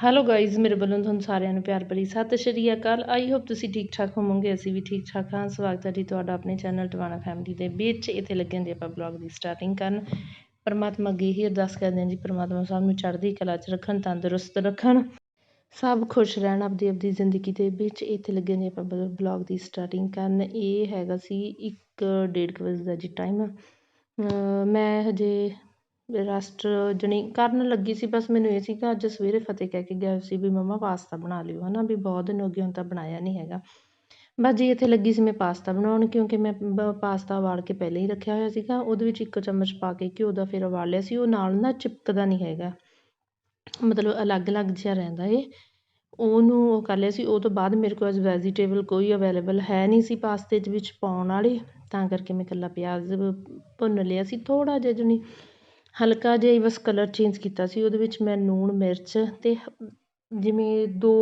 Hello guys ਮੇਰੇ ਵੱਲੋਂ ਤੁਹਾਨੂੰ ਸਾਰਿਆਂ ਨੂੰ ਪਿਆਰ ਭਰੀ ਸਤਿ ਸ਼੍ਰੀ ਅਕਾਲ। ਆਈ ਹੋਪ ਤੁਸੀਂ ਠੀਕ ਠਾਕ ਹੋਵੋਗੇ, ਅਸੀਂ ਵੀ ਠੀਕ ਠਾਕ ਹਾਂ। ਸਵਾਗਤ ਹੈ ਜੀ ਤੁਹਾਡਾ ਆਪਣੇ ਚੈਨਲ ਟਵਾਣਾ ਫੈਮਿਲੀ ਦੇ ਵਿੱਚ। ਇੱਥੇ ਲੱਗੇ ਹਾਂ ਜੀ ਆਪਾਂ ਬਲੌਗ ਦੀ ਸਟਾਰਟਿੰਗ ਕਰਨ। ਪਰਮਾਤਮਾ ਅੱਗੇ ਹੀ ਅਰਦਾਸ ਕਰਦੇ ਹਾਂ ਜੀ, ਪਰਮਾਤਮਾ ਸਭ ਨੂੰ ਚੜ੍ਹਦੀ ਕਲਾ 'ਚ ਰੱਖਣ, ਤੰਦਰੁਸਤ ਰੱਖਣ। ਸਭ ਖੁਸ਼ ਰਹਿਣ ਆਪਦੀ ਆਪਦੀ ਜ਼ਿੰਦਗੀ ਦੇ ਵਿੱਚ। ਇੱਥੇ ਲੱਗੇ ਨੇ ਆਪਾਂ ਬਲੌਗ ਦੀ ਸਟਾਰਟਿੰਗ ਕਰਨ। ਇਹ ਹੈਗਾ ਸੀ ਇੱਕ ਡੇਢ ਕੁ ਵਜੇ ਦਾ ਜੀ ਟਾਈਮ ਮੈਂ ਹਜੇ ਰੈਸਟ ਜਾਣੀ ਕਰਨ ਲੱਗੀ ਸੀ, ਬਸ ਮੈਨੂੰ ਇਹ ਸੀਗਾ ਅੱਜ ਸਵੇਰੇ ਫਤਿਹ ਕਹਿ ਕੇ ਗਿਆ ਸੀ ਵੀ ਮੰਮਾ ਪਾਸਤਾ ਬਣਾ ਲਿਓ ਹੈ ਨਾ ਵੀ ਬਹੁਤ ਦਿਨ ਹੋ ਗਏ ਹੁਣ ਤਾਂ ਬਣਾਇਆ ਨਹੀਂ ਹੈਗਾ। ਬਸ ਜੀ ਇੱਥੇ ਲੱਗੀ ਸੀ ਮੈਂ ਪਾਸਤਾ ਬਣਾਉਣ, ਕਿਉਂਕਿ ਮੈਂ ਬ ਪਾਸਤਾ ਉਬਾਲ ਕੇ ਪਹਿਲਾਂ ਹੀ ਰੱਖਿਆ ਹੋਇਆ ਸੀਗਾ, ਉਹਦੇ ਵਿੱਚ ਇੱਕ ਚਮਚ ਪਾ ਕੇ ਘਿਓ ਦਾ ਫਿਰ ਉਬਾਲ ਲਿਆ ਸੀ, ਉਹ ਨਾਲ ਨਾ ਚਿਪਕਦਾ ਨਹੀਂ ਹੈਗਾ। ਮਤਲਬ ਅਲੱਗ-ਅਲੱਗ ਜਿਹਾ ਰਹਿੰਦਾ ਏ ਉਹਨੂੰ ਉਹ ਕਰ ਲਿਆ ਸੀ, ਉਹ ਤੋਂ ਬਾਅਦ ਮੇਰੇ ਕੋਲ ਅੱਜ ਵੈਜੀਟੇਬਲ ਕੋਈ ਅਵੇਲੇਬਲ ਹੈ ਨਹੀਂ ਸੀ ਪਾਸਤੇ 'ਚ ਵਿੱਚ ਪਾਉਣ ਵਾਲੇ, ਤਾਂ ਕਰਕੇ ਮੈਂ ਇਕੱਲਾ ਪਿਆਜ਼ ਭੁੰਨ ਲਿਆ ਸੀ, ਥੋੜ੍ਹਾ ਜਿਹਾ ਜਾਣੀ ਹਲਕਾ ਜਿਹਾ ਹੀ ਬਸ ਕਲਰ ਚੇਂਜ ਕੀਤਾ ਸੀ, ਉਹਦੇ ਵਿੱਚ ਮੈਂ ਲੂਣ, ਮਿਰਚ ਅਤੇ ਜਿਵੇਂ ਦੋ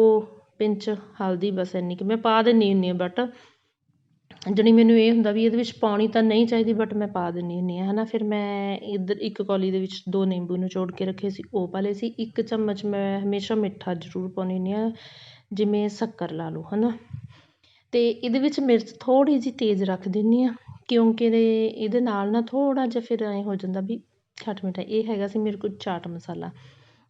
ਪਿੰਚ ਹਲਦੀ ਬਸ ਇੰਨੀ ਕਿ। ਮੈਂ ਪਾ ਦਿੰਦੀ ਹੁੰਦੀ ਹਾਂ ਬਟ ਜਾਣੀ ਮੈਨੂੰ ਇਹ ਹੁੰਦਾ ਵੀ ਇਹਦੇ ਵਿੱਚ ਪਾਉਣੀ ਤਾਂ ਨਹੀਂ ਚਾਹੀਦੀ ਬਟ ਮੈਂ ਪਾ ਦਿੰਦੀ ਹੁੰਦੀ ਹਾਂ ਹੈ ਨਾ ਫਿਰ ਮੈਂ ਇੱਧਰ ਇੱਕ ਕੌਲੀ ਦੇ ਵਿੱਚ ਦੋ ਨਿੰਬੂ ਨਿਚੋੜ ਕੇ ਰੱਖੇ ਸੀ, ਉਹ ਪਾ ਲਏ ਸੀ। ਇੱਕ ਚਮਚ ਮੈਂ ਹਮੇਸ਼ਾ ਮਿੱਠਾ ਜ਼ਰੂਰ ਪਾਉਂਦੀ ਹੁੰਦੀ ਹਾਂ, ਜਿਵੇਂ ਸ਼ੱਕਰ ਲਾ ਲਓ ਹੈ ਨਾ ਅਤੇ ਇਹਦੇ ਵਿੱਚ ਮਿਰਚ ਥੋੜ੍ਹੀ ਜਿਹੀ ਤੇਜ਼ ਰੱਖ ਦਿੰਦੀ ਹਾਂ, ਕਿਉਂਕਿ ਇਹਦੇ ਇਹਦੇ ਨਾਲ ਨਾ ਥੋੜ੍ਹਾ ਜਿਹਾ ਫਿਰ ਐਂ ਹੋ ਜਾਂਦਾ ਵੀ ਖੱਟ ਮਿੱਠਾ, ਇਹ ਹੈਗਾ ਸੀ ਮੇਰੇ ਕੋਲ ਚਾਟ ਮਸਾਲਾ।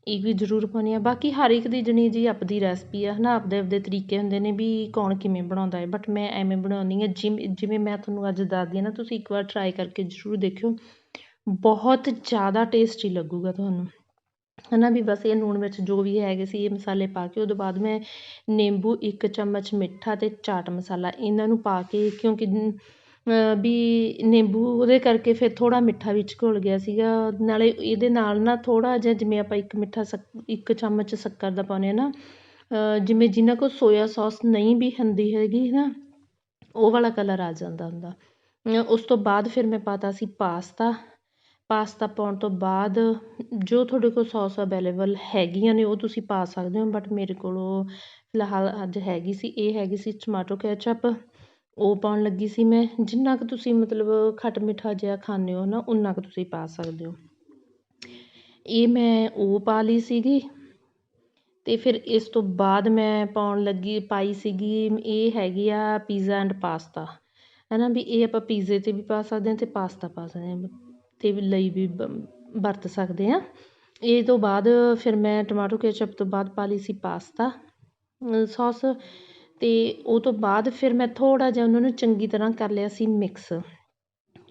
ਇਹ ਵੀ ਜ਼ਰੂਰ ਪਾਉਂਦੀ ਹਾਂ ਬਾਕੀ ਹਰ ਇੱਕ ਦੀ ਜਣੀ ਜੀ ਆਪਦੀ ਰੈਸਪੀ ਆ ਹੈ ਨਾ ਆਪਦੇ ਆਪਦੇ ਤਰੀਕੇ ਹੁੰਦੇ ਨੇ ਵੀ ਕੌਣ ਕਿਵੇਂ ਬਣਾਉਂਦਾ ਹੈ। ਬਟ ਮੈਂ ਐਵੇਂ ਬਣਾਉਂਦੀ ਹਾਂ ਜਿਵੇਂ ਜਿਵੇਂ ਮੈਂ ਤੁਹਾਨੂੰ ਅੱਜ ਦੱਸਦੀ ਹਾਂ ਨਾ, ਤੁਸੀਂ ਇੱਕ ਵਾਰ ਟਰਾਈ ਕਰਕੇ ਜ਼ਰੂਰ ਦੇਖਿਓ। ਬਹੁਤ ਜ਼ਿਆਦਾ ਟੇਸਟੀ ਲੱਗੂਗਾ ਤੁਹਾਨੂੰ। ਹੈ ਨਾ ਵੀ ਬਸ ਇਹ ਲੂਣ ਮਿਰਚ ਜੋ ਵੀ ਹੈਗੇ ਸੀ, ਇਹ ਮਸਾਲੇ ਪਾ ਕੇ, ਉਹਦੇ ਬਾਅਦ ਮੈਂ ਨਿੰਬੂ ਇੱਕ ਚਮਚ ਮਿੱਠਾ ਅਤੇ ਚਾਟ ਮਸਾਲਾ ਇਹਨਾਂ ਨੂੰ ਪਾ ਕੇ, ਕਿਉਂਕਿ ਵੀ ਨਿੰਬੂ ਉਹਦੇ ਕਰਕੇ ਫਿਰ ਥੋੜ੍ਹਾ ਮਿੱਠਾ ਵਿੱਚ ਘੁਲ ਗਿਆ ਸੀਗਾ। ਨਾਲੇ ਇਹਦੇ ਨਾਲ ਨਾ ਥੋੜ੍ਹਾ ਜਿਹਾ ਜਿਵੇਂ ਆਪਾਂ ਇੱਕ ਮਿੱਠਾ ਸਕ, ਇੱਕ ਚਮਚ ਸ਼ੱਕਰ ਦਾ ਪਾਉਂਦੇ ਹਾਂ ਨਾ ਜਿਵੇਂ ਜਿਹਨਾਂ ਕੋਲ ਸੋਇਆ ਸੋਸ ਨਹੀਂ ਵੀ ਹੁੰਦੀ ਹੈਗੀ ਨਾ, ਉਹ ਵਾਲਾ ਕਲਰ ਆ ਜਾਂਦਾ ਹੁੰਦਾ। ਉਸ ਤੋਂ ਬਾਅਦ ਫਿਰ ਮੈਂ ਪਾਤਾ ਸੀ ਪਾਸਤਾ। ਪਾਸਤਾ ਪਾਉਣ ਤੋਂ ਬਾਅਦ ਜੋ ਤੁਹਾਡੇ ਕੋਲ ਸੋਸ ਅਵੇਲੇਬਲ ਹੈਗੀਆਂ ਨੇ ਉਹ ਤੁਸੀਂ ਪਾ ਸਕਦੇ ਹੋ ਬਟ ਮੇਰੇ ਕੋਲ ਫਿਲਹਾਲ ਅੱਜ ਹੈਗੀ ਸੀ, ਇਹ ਹੈਗੀ ਸੀ ਟਮਾਟੋ ਕੈਚਅਪ ਉਹ ਪਾਉਣ ਲੱਗੀ ਸੀ ਮੈਂ। ਜਿੰਨਾ ਕੁ ਤੁਸੀਂ ਮਤਲਬ ਖੱਟ ਮਿੱਠਾ ਜਿਹਾ ਖਾਂਦੇ ਹੋ ਨਾ ਉਨਾ ਕੁ ਤੁਸੀਂ ਪਾ ਸਕਦੇ ਹੋ। ਇਹ ਮੈਂ ਉਹ ਪਾ ਲਈ ਸੀਗੀ। ਅਤੇ ਫਿਰ ਇਸ ਤੋਂ ਬਾਅਦ ਮੈਂ ਪਾਉਣ ਲੱਗੀ, ਪਾਈ ਸੀਗੀ ਇਹ ਹੈਗੀ ਆ ਪੀਜ਼ਾ ਐਂਡ ਪਾਸਤਾ ਹੈ ਨਾ ਵੀ ਇਹ ਆਪਾਂ ਪੀਜ਼ੇ 'ਤੇ ਵੀ ਪਾ ਸਕਦੇ ਹਾਂ ਅਤੇ ਪਾਸਤਾ ਪਾ ਸਕਦੇ ਹਾਂ, ਤੇ ਲਈ ਵੀ ਵਰਤ ਸਕਦੇ ਹਾਂ। ਇਹ ਤੋਂ ਬਾਅਦ ਫਿਰ ਮੈਂ ਟਮਾਟੋ ਕੈਚਅਪ ਤੋਂ ਬਾਅਦ ਪਾ ਲਈ ਸੀ ਪਾਸਤਾ ਸੌਸ ਅਤੇ ਉਹ ਤੋਂ ਬਾਅਦ ਫਿਰ ਮੈਂ ਥੋੜ੍ਹਾ ਜਿਹਾ ਉਹਨਾਂ ਨੂੰ ਚੰਗੀ ਤਰ੍ਹਾਂ ਕਰ ਲਿਆ ਸੀ ਮਿਕਸ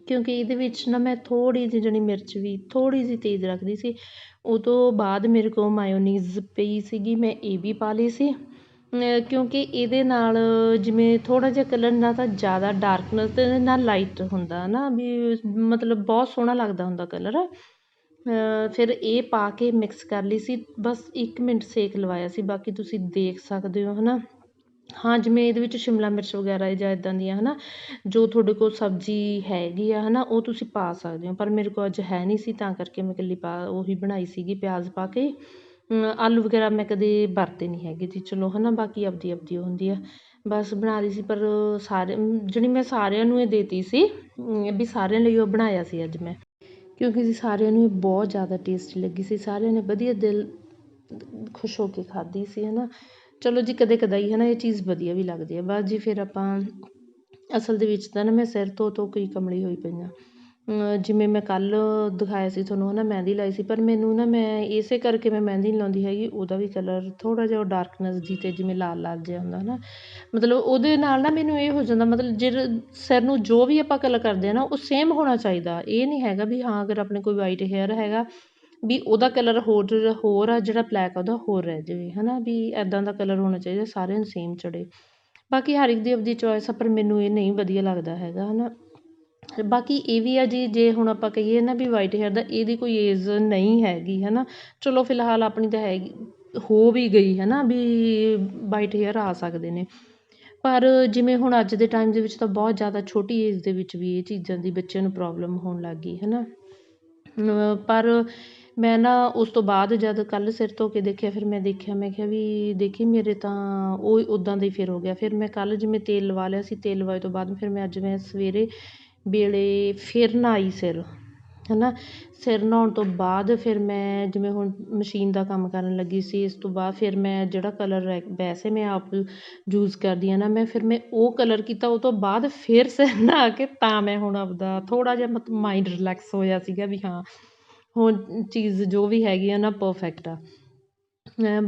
ਕਿਉਂਕਿ ਇਹਦੇ ਵਿੱਚ ਨਾ ਮੈਂ ਥੋੜ੍ਹੀ ਜਿਹੀ ਜਾਣੀ ਮਿਰਚ ਵੀ, ਥੋੜ੍ਹੀ ਜਿਹੀ ਤੇਜ਼ ਰੱਖਦੀ ਸੀ। ਉਹ ਤੋਂ ਬਾਅਦ ਮੇਰੇ ਕੋਲ ਮਾਇਓਨੀਜ਼ ਪਈ ਸੀਗੀ, ਮੈਂ ਇਹ ਵੀ ਪਾ ਲਈ ਸੀ। ਕਿਉਂਕਿ ਇਹਦੇ ਨਾਲ ਜਿਵੇਂ ਥੋੜ੍ਹਾ ਜਿਹਾ ਕਲਰ ਨਾ ਤਾਂ ਜ਼ਿਆਦਾ ਡਾਰਕਨੈਸ ਅਤੇ ਨਾ ਲਾਈਟ ਹੁੰਦਾ ਨਾ, ਵੀ ਮਤਲਬ ਬਹੁਤ ਸੋਹਣਾ ਲੱਗਦਾ ਹੁੰਦਾ ਕਲਰ ਫਿਰ ਇਹ ਪਾ ਕੇ ਮਿਕਸ ਕਰ ਲਈ ਸੀ, ਬਸ ਇੱਕ ਮਿੰਟ ਸੇਕ ਲਵਾਇਆ ਸੀ, ਬਾਕੀ ਤੁਸੀਂ ਦੇਖ ਸਕਦੇ ਹੋ ਹੈ ਨਾ ਹਾਂ, ਜਿਵੇਂ ਇਹਦੇ ਵਿੱਚ ਸ਼ਿਮਲਾ ਮਿਰਚ ਵਗੈਰਾ ਜਾਂ ਇੱਦਾਂ ਦੀਆਂ ਹੈ ਨਾ ਜੋ ਤੁਹਾਡੇ ਕੋਲ ਸਬਜ਼ੀ ਹੈਗੀ ਆ ਹੈ ਨਾ ਉਹ ਤੁਸੀਂ ਪਾ ਸਕਦੇ ਹੋ। ਪਰ ਮੇਰੇ ਕੋਲ ਅੱਜ ਹੈ ਨਹੀਂ ਸੀ, ਤਾਂ ਕਰਕੇ ਮੈਂ ਇਕੱਲੀ ਪਾ, ਉਹੀ ਬਣਾਈ ਸੀਗੀ ਪਿਆਜ਼ ਪਾ ਕੇ। ਆਲੂ ਵਗੈਰਾ ਮੈਂ ਕਦੇ ਵਰਤੇ ਨਹੀਂ ਹੈਗੇ ਜੀ। ਚਲੋ ਹੈ ਨਾ ਬਾਕੀ ਆਪਦੀ ਆਪਦੀ ਹੁੰਦੀ ਆ। ਬਸ ਬਣਾ ਲਈ ਸੀ, ਪਰ ਸਾਰੇ ਜਿਹੜੀ ਮੈਂ ਸਾਰਿਆਂ ਨੂੰ ਇਹ ਦੇਤੀ ਸੀ ਵੀ ਸਾਰਿਆਂ ਲਈ ਉਹ ਬਣਾਇਆ ਸੀ ਅੱਜ ਮੈਂ। ਕਿਉਂਕਿ ਜੀ ਸਾਰਿਆਂ ਨੂੰ ਇਹ ਬਹੁਤ ਜ਼ਿਆਦਾ ਟੇਸਟੀ ਲੱਗੀ ਸੀ। ਸਾਰਿਆਂ ਨੇ ਵਧੀਆ ਦਿਲ, ਖੁਸ਼ ਹੋ ਕੇ ਖਾਧੀ ਸੀ ਹੈ ਨਾ ਚਲੋ ਜੀ ਕਦੇ ਕਦਾਈ ਹੈ ਨਾ ਇਹ ਚੀਜ਼ ਵਧੀਆ ਵੀ ਲੱਗਦੀ ਹੈ ਬਸ ਜੀ ਫਿਰ ਆਪਾਂ ਅਸਲ ਦੇ ਵਿੱਚ ਤਾਂ ਨਾ ਮੈਂ ਸਿਰ ਤੋਂ ਤੋਂ ਕਈ ਕਮਲੀ ਹੋਈ ਪਈ ਹਾਂ। ਜਿਵੇਂ ਮੈਂ ਕੱਲ੍ਹ ਦਿਖਾਇਆ ਸੀ ਤੁਹਾਨੂੰ ਹੈ ਨਾ ਮਹਿੰਦੀ ਲਾਈ ਸੀ, ਪਰ ਮੈਨੂੰ ਨਾ ਮੈਂ ਇਸੇ ਕਰਕੇ ਮੈਂ ਮਹਿੰਦੀ ਨਹੀਂ ਲਾਉਂਦੀ ਹੈਗੀ, ਉਹਦਾ ਵੀ ਕਲਰ ਥੋੜ੍ਹਾ ਜਿਹਾ ਉਹ ਡਾਰਕਨੈਸ ਜੀ ਅਤੇ ਜਿਵੇਂ ਲਾਲ ਲਾਲ ਜਿਹਾ ਹੁੰਦਾ ਹੈ ਨਾ ਮਤਲਬ ਉਹਦੇ ਨਾਲ ਨਾ ਮੈਨੂੰ ਇਹ ਹੋ ਜਾਂਦਾ, ਮਤਲਬ ਜਿਹੜੇ ਸਿਰ ਨੂੰ ਜੋ ਵੀ ਆਪਾਂ ਕਲਰ ਕਰਦੇ ਹਾਂ ਨਾ, ਉਹ ਸੇਮ ਹੋਣਾ ਚਾਹੀਦਾ। ਇਹ ਨਹੀਂ ਹੈਗਾ ਵੀ ਹਾਂ, ਅਗਰ ਆਪਣੇ ਕੋਈ ਵਾਈਟ ਹੇਅਰ ਹੈਗਾ ਵੀ ਉਹਦਾ ਕਲਰ ਹੋਰ ਹੋਰ ਆ, ਜਿਹੜਾ ਬਲੈਕ ਆ, ਉਹਦਾ ਹੋਰ ਰਹਿ ਜਾਵੇ ਹੈ ਨਾ ਵੀ ਇੱਦਾਂ ਦਾ ਕਲਰ ਹੋਣਾ ਚਾਹੀਦਾ, ਸਾਰਿਆਂ ਨੂੰ ਸੇਮ ਚੜ੍ਹੇ ਬਾਕੀ ਹਰ ਇੱਕ ਦੀ ਆਪਦੀ ਚੋਇਸ ਆ, ਪਰ ਮੈਨੂੰ ਇਹ ਨਹੀਂ ਵਧੀਆ ਲੱਗਦਾ ਹੈਗਾ ਹੈ ਨਾ ਬਾਕੀ ਇਹ ਵੀ ਆ ਜੀ, ਜੇ ਹੁਣ ਆਪਾਂ ਕਹੀਏ ਨਾ ਵੀ ਵਾਈਟ ਹੇਅਰ ਦਾ, ਇਹਦੀ ਕੋਈ ਏਜ ਨਹੀਂ ਹੈਗੀ ਹੈ ਨਾ ਚਲੋ, ਫਿਲਹਾਲ ਆਪਣੀ ਤਾਂ ਹੈਗੀ, ਹੋ ਵੀ ਗਈ ਹੈ ਨਾ ਵੀ ਵਾਈਟ ਹੇਅਰ ਆ ਸਕਦੇ ਨੇ। ਪਰ ਜਿਵੇਂ ਹੁਣ ਅੱਜ ਦੇ ਟਾਈਮ ਦੇ ਵਿੱਚ ਤਾਂ ਬਹੁਤ ਜ਼ਿਆਦਾ ਛੋਟੀ ਏਜ ਦੇ ਵਿੱਚ ਵੀ ਇਹ ਚੀਜ਼ਾਂ ਦੀ ਬੱਚਿਆਂ ਨੂੰ ਪ੍ਰੋਬਲਮ ਹੋਣ ਲੱਗ ਗਈ ਹੈ ਨਾ ਪਰ ਮੈਂ ਨਾ ਉਸ ਤੋਂ ਬਾਅਦ ਜਦ ਕੱਲ੍ਹ ਸਿਰ ਧੋ ਕੇ ਦੇਖਿਆ, ਫਿਰ ਮੈਂ ਦੇਖਿਆ, ਮੈਂ ਕਿਹਾ ਵੀ ਦੇਖੀ ਮੇਰੇ ਤਾਂ ਉਹ ਉੱਦਾਂ ਦਾ ਹੀ ਫਿਰ ਹੋ ਗਿਆ। ਫਿਰ ਮੈਂ ਕੱਲ੍ਹ ਜਿਵੇਂ ਤੇਲ ਲਵਾ ਲਿਆ ਸੀ, ਤੇਲ ਲਵਾਏ ਤੋਂ ਬਾਅਦ ਫਿਰ ਮੈਂ ਅੱਜ ਮੈਂ ਸਵੇਰੇ ਵੇਲੇ ਫਿਰ ਨਹਾਈ ਸਿਰ ਹੈ ਨਾ ਸਿਰ ਨਹਾਉਣ ਤੋਂ ਬਾਅਦ ਫਿਰ ਮੈਂ ਜਿਵੇਂ ਹੁਣ ਮਸ਼ੀਨ ਦਾ ਕੰਮ ਕਰਨ ਲੱਗੀ ਸੀ, ਇਸ ਤੋਂ ਬਾਅਦ ਫਿਰ ਮੈਂ ਜਿਹੜਾ ਕਲਰ ਰੈ ਵੈਸੇ ਮੈਂ ਆਪ ਯੂਜ਼ ਕਰਦੀ ਹਾਂ ਨਾ, ਮੈਂ ਫਿਰ ਮੈਂ ਉਹ ਕਲਰ ਕੀਤਾ, ਉਹ ਤੋਂ ਬਾਅਦ ਫਿਰ ਸਿਰ ਨਹਾ ਕੇ ਤਾਂ ਮੈਂ ਹੁਣ ਆਪਦਾ ਥੋੜ੍ਹਾ ਜਿਹਾ ਮਤਲਬ ਮਾਇੰਡ ਰਿਲੈਕਸ ਹੋਇਆ ਸੀਗਾ ਵੀ ਹਾਂ ਹੁਣ ਚੀਜ਼ ਜੋ ਵੀ ਹੈਗੀ ਆ ਨਾ ਪਰਫੈਕਟ ਆ।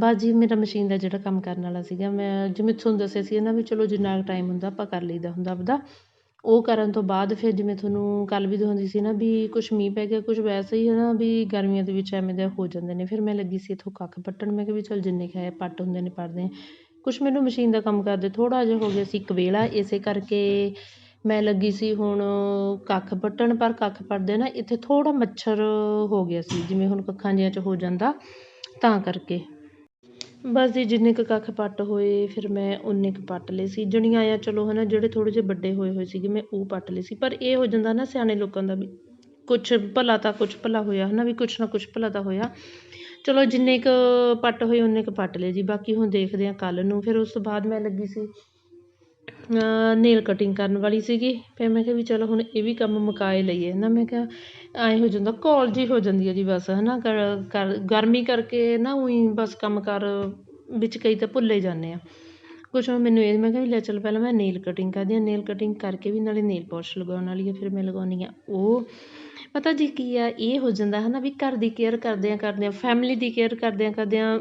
ਬਸ ਜੀ ਮੇਰਾ ਮਸ਼ੀਨ ਦਾ ਜਿਹੜਾ ਕੰਮ ਕਰਨ ਵਾਲਾ ਸੀਗਾ, ਮੈਂ ਜਿਵੇਂ ਤੁਹਾਨੂੰ ਦੱਸਿਆ ਸੀ ਨਾ ਵੀ ਚਲੋ ਜਿੰਨਾ ਕੁ ਟਾਈਮ ਹੁੰਦਾ ਆਪਾਂ ਕਰ ਲਈਦਾ ਹੁੰਦਾ ਆਪਦਾ। ਉਹ ਕਰਨ ਤੋਂ ਬਾਅਦ ਫਿਰ ਜਿਵੇਂ ਤੁਹਾਨੂੰ ਕੱਲ੍ਹ ਵੀ ਦਿਖਾਉਂਦੀ ਸੀ ਨਾ ਵੀ ਕੁਛ ਮੀਂਹ ਪੈ ਗਿਆ, ਕੁਛ ਵੈਸੇ ਹੀ ਹੈ ਨਾ ਵੀ ਗਰਮੀਆਂ ਦੇ ਵਿੱਚ ਐਵੇਂ ਦੇ ਹੋ ਜਾਂਦੇ ਨੇ। ਫਿਰ ਮੈਂ ਲੱਗੀ ਸੀ ਇੱਥੋਂ ਕੱਖ ਪੱਟਣ, ਮੈਂ ਕਿਹਾ ਵੀ ਚਲ ਜਿੰਨੇ ਕੁ ਹੈ ਪੱਟ ਹੁੰਦੇ ਨੇ ਪੱਟਦੇ ਹਾਂ ਕੁਛ ਮੈਨੂੰ ਮਸ਼ੀਨ ਦਾ ਕੰਮ ਕਰਦੇ ਥੋੜ੍ਹਾ ਜਿਹਾ ਹੋ ਗਿਆ ਸੀ ਇੱਕ ਵੇਲਾ, ਇਸੇ ਕਰਕੇ ਮੈਂ ਲੱਗੀ ਸੀ ਹੁਣ ਕੱਖ ਪੱਟਣ ਪਰ ਕੱਖ ਪੱਟਦੇ ਨਾ ਇੱਥੇ ਥੋੜ੍ਹਾ ਮੱਛਰ ਹੋ ਗਿਆ ਸੀ, ਜਿਵੇਂ ਹੁਣ ਕੱਖਾਂ ਜਿਹੀਆਂ 'ਚ ਹੋ ਜਾਂਦਾ, ਤਾਂ ਕਰਕੇ। ਬਸ ਜੀ, ਜਿੰਨੇ ਕੁ ਕੱਖ ਪੱਟ ਹੋਏ, ਫਿਰ ਮੈਂ ਉਨੇ ਕੁ ਪੱਟ ਲਏ ਸੀ। ਜਣੀਆਂ ਆ ਚਲੋ ਹੈ ਨਾ ਜਿਹੜੇ ਥੋੜ੍ਹੇ ਜਿਹੇ ਵੱਡੇ ਹੋਏ ਹੋਏ ਸੀਗੇ, ਮੈਂ ਉਹ ਪੱਟ ਲਏ ਸੀ। ਪਰ ਇਹ ਹੋ ਜਾਂਦਾ ਨਾ ਸਿਆਣੇ ਲੋਕਾਂ ਦਾ ਵੀ, ਕੁਛ ਭਲਾ ਤਾਂ ਕੁਛ ਭਲਾ ਹੋਇਆ ਹੈ ਨਾ ਵੀ ਕੁਛ ਨਾ ਕੁਛ ਭਲਾ ਤਾਂ ਹੋਇਆ। ਚਲੋ, ਜਿੰਨੇ ਕੁ ਪੱਟ ਹੋਏ ਉਨੇ ਕੁ ਪੱਟ ਲਏ ਜੀ। ਬਾਕੀ ਹੁਣ ਦੇਖਦੇ ਹਾਂ ਕੱਲ੍ਹ ਨੂੰ। ਫਿਰ ਉਸ ਤੋਂ ਬਾਅਦ ਮੈਂ ਲੱਗੀ ਸੀ ਨੇਲ ਕਟਿੰਗ ਕਰਨ ਵਾਲੀ ਸੀਗੀ, ਫਿਰ ਮੈਂ ਕਿਹਾ ਵੀ ਚਲੋ ਹੁਣ ਇਹ ਵੀ ਕੰਮ ਮੁਕਾਏ ਲਈਏ, ਨਾ ਮੈਂ ਕਿਹਾ ਐਂ ਹੋ ਜਾਂਦਾ ਘੋਲ ਜਿਹੀ ਹੋ ਜਾਂਦੀ ਹੈ ਜੀ ਬਸ ਹੈ ਨਾ ਕਰ ਕਰ, ਗਰਮੀ ਕਰਕੇ ਨਾ ਉਹੀ ਬਸ ਕੰਮ ਕਾਰ ਵਿੱਚ ਕਈ ਤਾਂ ਭੁੱਲੇ ਜਾਂਦੇ ਹਾਂ ਕੁਛ ਹੁਣ ਮੈਨੂੰ ਇਹ, ਮੈਂ ਕਿਹਾ ਵੀ ਲੈ ਚੱਲ ਪਹਿਲਾਂ ਮੈਂ ਨੇਲ ਕਟਿੰਗ ਕਰਦੀ ਹਾਂ ਨੇਲ ਕਟਿੰਗ ਕਰਕੇ ਵੀ ਨਾਲੇ ਨੇਲ ਪੋਲਿਸ਼ ਲਗਾਉਣ ਵਾਲੀ ਹੈ ਫਿਰ ਮੈਂ ਲਗਾਉਂਦੀ ਹਾਂ। ਉਹ ਪਤਾ ਜੀ ਕੀ ਆ, ਇਹ ਹੋ ਜਾਂਦਾ ਹੈ ਨਾ ਵੀ ਘਰ ਦੀ ਕੇਅਰ ਕਰਦਿਆਂ ਕਰਦਿਆਂ ਫੈਮਿਲੀ ਦੀ ਕੇਅਰ ਕਰਦਿਆਂ ਕਰਦਿਆਂ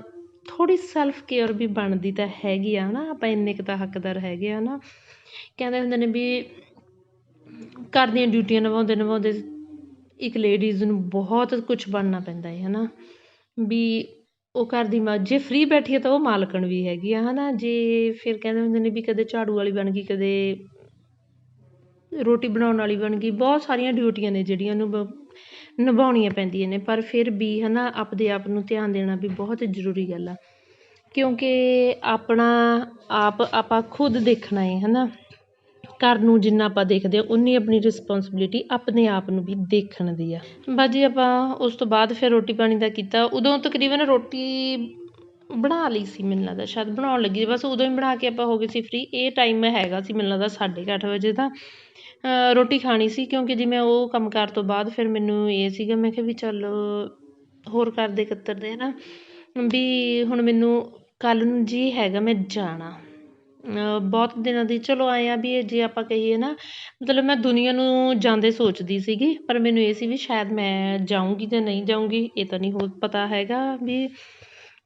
ਥੋੜ੍ਹੀ ਸੈਲਫ ਕੇਅਰ ਵੀ ਬਣਦੀ ਤਾਂ ਹੈਗੀ ਆ ਹੈ ਨਾ, ਆਪਾਂ ਇੰਨੇ ਕੁ ਤਾਂ ਹੱਕਦਾਰ ਹੈਗੇ ਆ ਨਾ। ਕਹਿੰਦੇ ਹੁੰਦੇ ਨੇ ਵੀ ਘਰ ਦੀਆਂ ਡਿਊਟੀਆਂ ਨਿਭਾਉਂਦੇ ਨਿਭਾਉਂਦੇ ਇੱਕ ਲੇਡੀਜ਼ ਨੂੰ ਬਹੁਤ ਕੁਝ ਬਣਨਾ ਪੈਂਦਾ ਹੈ ਨਾ ਵੀ ਉਹ ਘਰ ਦੀ ਮਾਂ, ਜੇ ਫ੍ਰੀ ਬੈਠੀ ਹੈ ਤਾਂ ਉਹ ਮਾਲਕਣ ਵੀ ਹੈਗੀ ਆ ਹੈ ਨਾ ਜੇ ਫਿਰ ਕਹਿੰਦੇ ਹੁੰਦੇ ਨੇ ਵੀ ਕਦੇ ਝਾੜੂ ਵਾਲੀ ਬਣ ਗਈ, ਕਦੇ ਰੋਟੀ ਬਣਾਉਣ ਵਾਲੀ ਬਣ ਗਈ, ਬਹੁਤ ਸਾਰੀਆਂ ਡਿਊਟੀਆਂ ਨੇ ਜਿਹੜੀਆਂ ਉਹਨੂੰ ਨਿਭਾਉਣੀਆਂ ਪੈਂਦੀਆਂ ਨੇ, ਪਰ ਫਿਰ ਵੀ ਹੈ ਨਾ ਆਪਦੇ ਆਪ ਨੂੰ ਧਿਆਨ ਦੇਣਾ ਵੀ ਬਹੁਤ ਜ਼ਰੂਰੀ ਗੱਲ ਆ। ਕਿਉਂਕਿ ਆਪਣਾ ਆਪ, ਆਪਾਂ ਖੁਦ ਦੇਖਣਾ ਹੈ ਹੈ ਨਾ ਘਰ ਨੂੰ ਜਿੰਨਾ ਆਪਾਂ ਦੇਖਦੇ ਹਾਂ ਉਨੀ ਆਪਣੀ ਰਿਸਪੋਂਸੀਬਿਲਿਟੀ ਆਪਣੇ ਆਪ ਨੂੰ ਵੀ ਦੇਖਣ ਦੀ ਆ। ਬਸ ਜੀ ਆਪਾਂ ਉਸ ਤੋਂ ਬਾਅਦ ਫਿਰ ਰੋਟੀ ਪਾਣੀ ਦਾ ਕੀਤਾ, ਉਦੋਂ ਤਕਰੀਬਨ ਰੋਟੀ ਬਣਾ ਲਈ ਸੀ ਮੈਨੂੰ ਲੱਗਦਾ, ਸ਼ਾਇਦ ਬਣਾਉਣ ਲੱਗੀ ਬਸ ਉਦੋਂ ਹੀ ਬਣਾ ਕੇ ਆਪਾਂ ਹੋ ਗਏ ਸੀ ਫ੍ਰੀ ਇਹ ਟਾਈਮ ਹੈਗਾ ਸੀ ਮੈਨੂੰ ਲੱਗਦਾ ਸਾਢੇ ਕੁ ਅੱਠ ਵਜੇ ਦਾ। ਰੋਟੀ ਖਾਣੀ ਸੀ ਕਿਉਂਕਿ ਜਿਵੇਂ ਉਹ ਕੰਮ ਕਾਰ ਤੋਂ ਬਾਅਦ ਫਿਰ ਮੈਨੂੰ ਇਹ ਸੀਗਾ, ਮੈਂ ਕਿਹਾ ਵੀ ਚੱਲ ਹੋਰ ਕਰਦੇ ਕਤਰਦੇ ਹੈ ਨਾ ਵੀ ਹੁਣ ਮੈਨੂੰ ਕੱਲ੍ਹ ਨੂੰ ਜੀ ਹੈਗਾ ਮੈਂ ਜਾਣਾ। ਬਹੁਤ ਦਿਨਾਂ ਦੀ ਚਲੋ ਆਏ ਆ ਵੀ ਜੇ ਆਪਾਂ ਕਹੀਏ ਨਾ, ਮਤਲਬ ਮੈਂ ਦੁਨੀਆ ਨੂੰ ਜਾਂਦੇ ਸੋਚਦੀ ਸੀਗੀ, ਪਰ ਮੈਨੂੰ ਇਹ ਸੀ ਵੀ ਸ਼ਾਇਦ ਮੈਂ ਜਾਊਂਗੀ ਜਾਂ ਨਹੀਂ ਜਾਊਂਗੀ, ਇਹ ਤਾਂ ਨਹੀਂ ਹੋ ਪਤਾ ਹੈਗਾ ਵੀ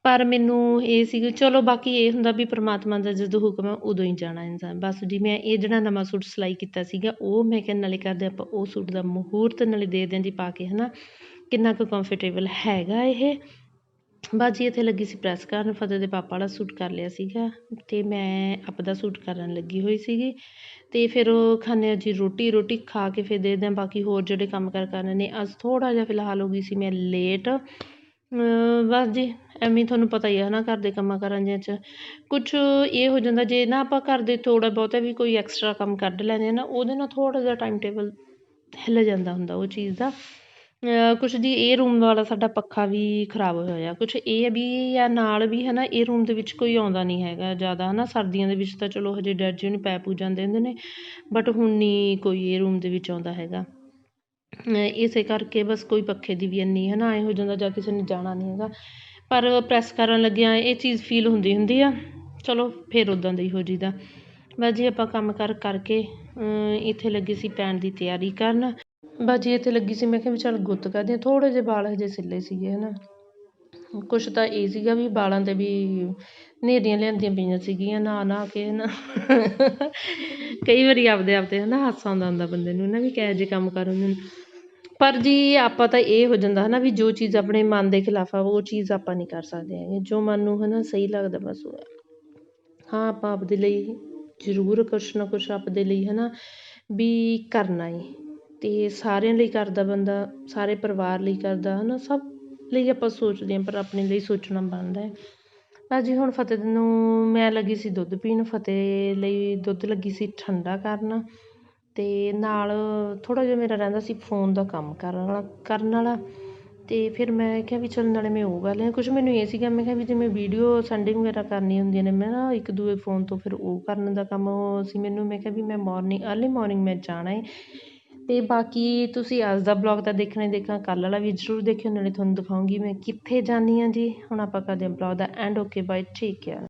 ਪਰ ਮੈਨੂੰ ਇਹ ਸੀ ਚਲੋ ਬਾਕੀ ਇਹ ਹੁੰਦਾ ਵੀ ਪਰਮਾਤਮਾ ਦਾ ਜਦੋਂ ਹੁਕਮ ਹੈ ਉਦੋਂ ਹੀ ਜਾਣਾ ਇਨਸਾਨ। ਬਸ ਜੀ, ਮੈਂ ਇਹ ਜਿਹੜਾ ਨਵਾਂ ਸੂਟ ਸਿਲਾਈ ਕੀਤਾ ਸੀਗਾ, ਉਹ ਮੈਂ ਕਿਹਾ ਨਾਲੇ ਕਰਦੇ ਆਪਾਂ ਉਹ ਸੂਟ ਦਾ ਮਹੂਰਤ ਨਾਲੇ ਦੇ ਦਿਆਂ ਜੀ ਪਾ ਕੇ ਹੈ ਨਾ ਕਿੰਨਾ ਕੁ ਕੰਫਰਟੇਬਲ ਹੈਗਾ ਇਹ। ਬਸ ਜੀ, ਇੱਥੇ ਲੱਗੀ ਸੀ ਪ੍ਰੈਸ ਕਰਨ, ਫਤਿਹ ਦੇ ਪਾਪਾ ਵਾਲਾ ਸੂਟ ਕਰ ਲਿਆ ਸੀਗਾ ਅਤੇ ਮੈਂ ਆਪਦਾ ਸੂਟ ਕਰਨ ਲੱਗੀ ਹੋਈ ਸੀਗੀ ਅਤੇ ਫਿਰ ਉਹ ਖਾਂਦੇ ਆ ਜੀ ਰੋਟੀ ਰੋਟੀ ਖਾ ਕੇ ਫਿਰ ਦੇਖਦੇ ਹਾਂ ਬਾਕੀ ਹੋਰ ਜਿਹੜੇ ਕੰਮ ਕਾਰ ਕਰਨੇ ਨੇ, ਅੱਜ ਥੋੜ੍ਹਾ ਜਿਹਾ ਫਿਲਹਾਲ ਹੋ ਗਈ ਸੀ ਮੈਂ ਲੇਟ ਬਸ ਜੀ, ਐਵੇਂ ਤੁਹਾਨੂੰ ਪਤਾ ਹੀ ਹੈ ਨਾ ਘਰ ਦੇ ਕੰਮਾਂ ਕਾਰਾਂ ਜਿਹਾ 'ਚ। ਕੁਛ ਇਹ ਹੋ ਜਾਂਦਾ ਜੇ ਨਾ ਆਪਾਂ ਘਰ ਦੇ ਥੋੜ੍ਹਾ ਬਹੁਤਾ ਵੀ ਕੋਈ ਐਕਸਟਰਾ ਕੰਮ ਕੱਢ ਲੈਂਦੇ ਹਾਂ ਨਾ, ਉਹਦੇ ਨਾਲ ਥੋੜ੍ਹਾ ਜਿਹਾ ਟਾਈਮ ਟੇਬਲ ਹਿੱਲ ਜਾਂਦਾ ਹੁੰਦਾ ਉਹ ਚੀਜ਼ ਦਾ। ਕੁਛ ਜੀ ਇਹ ਰੂਮ ਵਾਲਾ ਸਾਡਾ ਪੱਖਾ ਵੀ ਖਰਾਬ ਹੋਇਆ ਕੁਛ ਇਹ ਵੀ ਆ ਨਾਲ ਵੀ ਹੈ ਨਾ, ਇਹ ਰੂਮ ਦੇ ਵਿੱਚ ਕੋਈ ਆਉਂਦਾ ਨਹੀਂ ਹੈਗਾ ਜ਼ਿਆਦਾ ਹੈ ਨਾ ਸਰਦੀਆਂ ਦੇ ਵਿੱਚ ਤਾਂ ਚਲੋ ਹਜੇ ਡੈਡ ਜੀ ਨੂੰ ਪੈ ਪੂ ਜਾਂਦੇ ਹੁੰਦੇ ਨੇ ਬਟ ਹੁਣ ਨਹੀਂ ਕੋਈ ਇਹ ਰੂਮ ਦੇ ਵਿੱਚ ਆਉਂਦਾ ਹੈਗਾ। ਇਸੇ ਕਰਕੇ ਬਸ ਕੋਈ ਪੱਖੇ ਦੀ ਵੀ ਇੰਨੀ ਹੈ ਨਾ ਐਂ ਹੋ ਜਾਂਦਾ ਜਾਂ ਕਿਸੇ ਨੇ ਜਾਣਾ ਨਹੀਂ ਹੈਗਾ। ਪਰ ਪ੍ਰੈਸ ਕਰਨ ਲੱਗਿਆਂ ਇਹ ਚੀਜ਼ ਫੀਲ ਹੁੰਦੀ ਹੁੰਦੀ ਆ। ਚਲੋ, ਫਿਰ ਉੱਦਾਂ ਦਾ ਹੀ ਹੋ ਜਾਈਦਾ। ਬਸ ਜੀ, ਆਪਾਂ ਕੰਮ ਕਰ ਕਰਕੇ ਇੱਥੇ ਲੱਗੀ ਸੀ ਪੈਣ ਦੀ ਤਿਆਰੀ ਕਰਨ। ਬਸ ਜੀ, ਇੱਥੇ ਲੱਗੀ ਸੀ, ਮੈਂ ਕਿਹਾ ਵੀ ਚੱਲ ਗੁੱਤ ਕਰਦੇ ਹਾਂ ਥੋੜ੍ਹੇ ਜਿਹੇ ਵਾਲ ਹਜੇ ਸਿੱਲੇ ਸੀਗੇ ਹੈ ਨਾ ਕੁਛ ਤਾਂ ਇਹ ਸੀਗਾ ਵੀ ਵਾਲਾਂ 'ਤੇ ਵੀ ਹਨੇਰੀਆਂ ਲਿਆਂਦੀਆਂ ਪਈਆਂ ਸੀਗੀਆਂ ਨਾ ਨਹਾ ਕੇ ਨਾ ਕਈ ਵਾਰੀ ਆਪਦੇ ਆਪ 'ਤੇ ਹੈ ਨਾ ਹਾਸਾ ਆਉਂਦਾ ਹੁੰਦਾ ਬੰਦੇ ਨੂੰ ਨਾ ਵੀ ਕਿਹੋ ਜਿਹੇ ਕੰਮ ਕਰ ਹੁੰਦੇ ਪਰ ਜੀ ਆਪਾਂ ਤਾਂ ਇਹ ਹੋ ਜਾਂਦਾ ਹੈ ਨਾ ਵੀ ਜੋ ਚੀਜ਼ ਆਪਣੇ ਮਨ ਦੇ ਖਿਲਾਫ ਆ, ਉਹ ਚੀਜ਼ ਆਪਾਂ ਨਹੀਂ ਕਰ ਸਕਦੇ ਹੈਗੇ। ਜੋ ਮਨ ਨੂੰ ਹੈ ਨਾ ਸਹੀ ਲੱਗਦਾ ਬਸ ਉਹ ਹਾਂ। ਆਪਾਂ ਆਪਦੇ ਲਈ ਜ਼ਰੂਰ ਕੁਛ ਨਾ ਕੁਛ ਆਪਦੇ ਲਈ ਹੈ ਨਾ ਵੀ ਕਰਨਾ ਹੈ। ਅਤੇ ਸਾਰਿਆਂ ਲਈ ਕਰਦਾ ਬੰਦਾ, ਸਾਰੇ ਪਰਿਵਾਰ ਲਈ ਕਰਦਾ ਹੈ ਨਾ ਸਭ ਲਈ ਆਪਾਂ ਸੋਚਦੇ ਹਾਂ, ਪਰ ਆਪਣੇ ਲਈ ਸੋਚਣਾ ਬਣਦਾ ਹੈ। ਬਸ ਜੀ ਹੁਣ ਫਤਿਹ ਨੂੰ ਮੈਂ ਲੱਗੀ ਸੀ ਦੁੱਧ ਪੀਣ, ਫਤਿਹ ਲਈ ਦੁੱਧ ਲੱਗੀ ਸੀ ਠੰਡਾ ਕਰਨ। ਅਤੇ ਨਾਲ ਥੋੜ੍ਹਾ ਜਿਹਾ ਮੇਰਾ ਰਹਿੰਦਾ ਸੀ ਫੋਨ ਦਾ ਕੰਮ ਕਰਨ ਵਾਲਾ ਕਰਨ ਵਾਲਾ। ਅਤੇ ਫਿਰ ਮੈਂ ਕਿਹਾ ਵੀ ਚੱਲ ਨਾਲੇ ਮੈਂ ਉਹ ਕਰ ਲਿਆ। ਕੁਛ ਮੈਨੂੰ ਇਹ ਸੀਗਾ, ਮੈਂ ਕਿਹਾ ਵੀ ਜਿਵੇਂ ਵੀਡੀਓ ਸੈਂਡਿੰਗ ਵਗੈਰਾ ਕਰਨੀ ਹੁੰਦੀਆਂ ਨੇ, ਮੈਂ ਨਾ ਇੱਕ ਦੂਏ ਫੋਨ ਤੋਂ ਫਿਰ ਉਹ ਕਰਨ ਦਾ ਕੰਮ ਸੀ ਮੈਨੂੰ। ਮੈਂ ਕਿਹਾ ਵੀ ਮੈਂ ਮੋਰਨਿੰਗ ਅਰਲੀ ਮੋਰਨਿੰਗ ਮੈਂ ਜਾਣਾ ਹੈ ਅਤੇ ਬਾਕੀ ਤੁਸੀਂ ਅੱਜ ਦਾ ਬਲੌਗ ਤਾਂ ਦੇਖਣਾ ਹੀ ਦੇਖਣਾ, ਕੱਲ੍ਹ ਵਾਲਾ ਵੀ ਜ਼ਰੂਰ ਦੇਖਿਓ, ਨਾਲੇ ਤੁਹਾਨੂੰ ਦਿਖਾਉਂਗੀ ਮੈਂ ਕਿੱਥੇ ਜਾਂਦੀ ਹਾਂ ਜੀ। ਹੁਣ ਆਪਾਂ ਕਰਦੇ ਹਾਂ ਬਲੌਗ ਦਾ ਐਂਡ ਓਕੇ ਬਾਏ ਠੀਕ ਹੈ